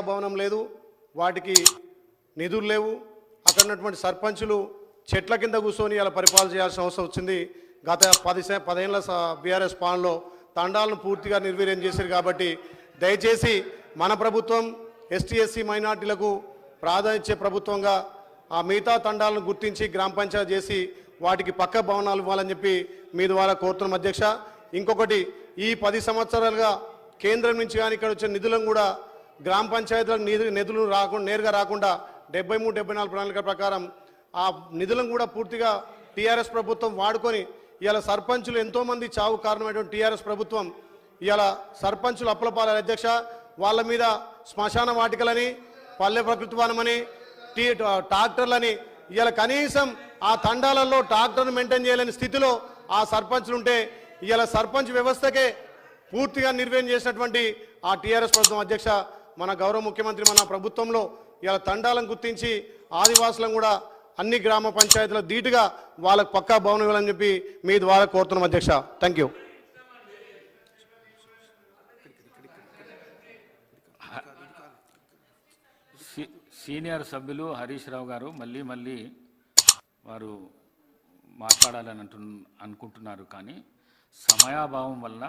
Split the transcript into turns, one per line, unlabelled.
భవనం లేదు వాటికి నిధులు లేవు. అక్కడ ఉన్నటువంటి సర్పంచులు చెట్ల కింద కూర్చొని ఇలా పరిపాలన చేయాల్సిన అవసరం వచ్చింది. గత పది సే- పదేళ్ళ బీఆర్ఎస్ పాలనలో తండాలను పూర్తిగా నిర్వీర్యం చేశారు కాబట్టి దయచేసి మన ప్రభుత్వం ఎస్టీ ఎస్సీ మైనార్టీలకు ప్రాధాన్యత ప్రభుత్వంగా ఆ మిగతా తండాలను గుర్తించి గ్రామ పంచాయతీ చేసి వాటికి పక్క భవనాలు ఇవ్వాలని చెప్పి మీ ద్వారా కోరుతున్నాం అధ్యక్ష. ఇంకొకటి ఈ పది సంవత్సరాలుగా కేంద్రం నుంచి కానీ ఇక్కడ వచ్చిన నిధులను కూడా గ్రామ పంచాయతీలకు నిధులు నిధులు రాకుండా నేరుగా రాకుండా డెబ్బై మూడు డెబ్బై నాలుగు ప్రణాళిక ప్రకారం ఆ నిధులను కూడా పూర్తిగా టీఆర్ఎస్ ప్రభుత్వం వాడుకొని ఇవాళ సర్పంచులు ఎంతోమంది చావు కారణమైనటువంటి టీఆర్ఎస్ ప్రభుత్వం ఇవాళ సర్పంచులు అప్పలపాల అధ్యక్ష వాళ్ళ మీద శ్మశాన వాటికలని పల్లె ప్రకృతివానమని టీ ట్రాక్టర్లని ఇవాళ కనీసం ఆ తండాలలో ట్రాక్టర్ను మెయింటైన్ చేయలేని స్థితిలో ఆ సర్పంచులు ఉంటే ఇవాళ సర్పంచ్ వ్యవస్థకే పూర్తిగా నిర్వహణ చేసినటువంటి ఆ టీఆర్ఎస్ ప్రభుత్వం అధ్యక్ష మన గౌరవ ముఖ్యమంత్రి మన ప్రభుత్వంలో ఇలా తండాలను గుర్తించి ఆదివాసులను కూడా అన్ని గ్రామ పంచాయతీల ధీటుగా వాళ్ళకు పక్కా భవనం ఇవ్వాలని చెప్పి మీ ద్వారా కోరుతున్నాం అధ్యక్ష. థ్యాంక్ యూ
సీ- సీనియర్ సభ్యులు హరీష్ రావు గారు మళ్ళీ మళ్ళీ వారు మాట్లాడాలని అంటు అనుకుంటున్నారు కానీ సమయాభావం వల్ల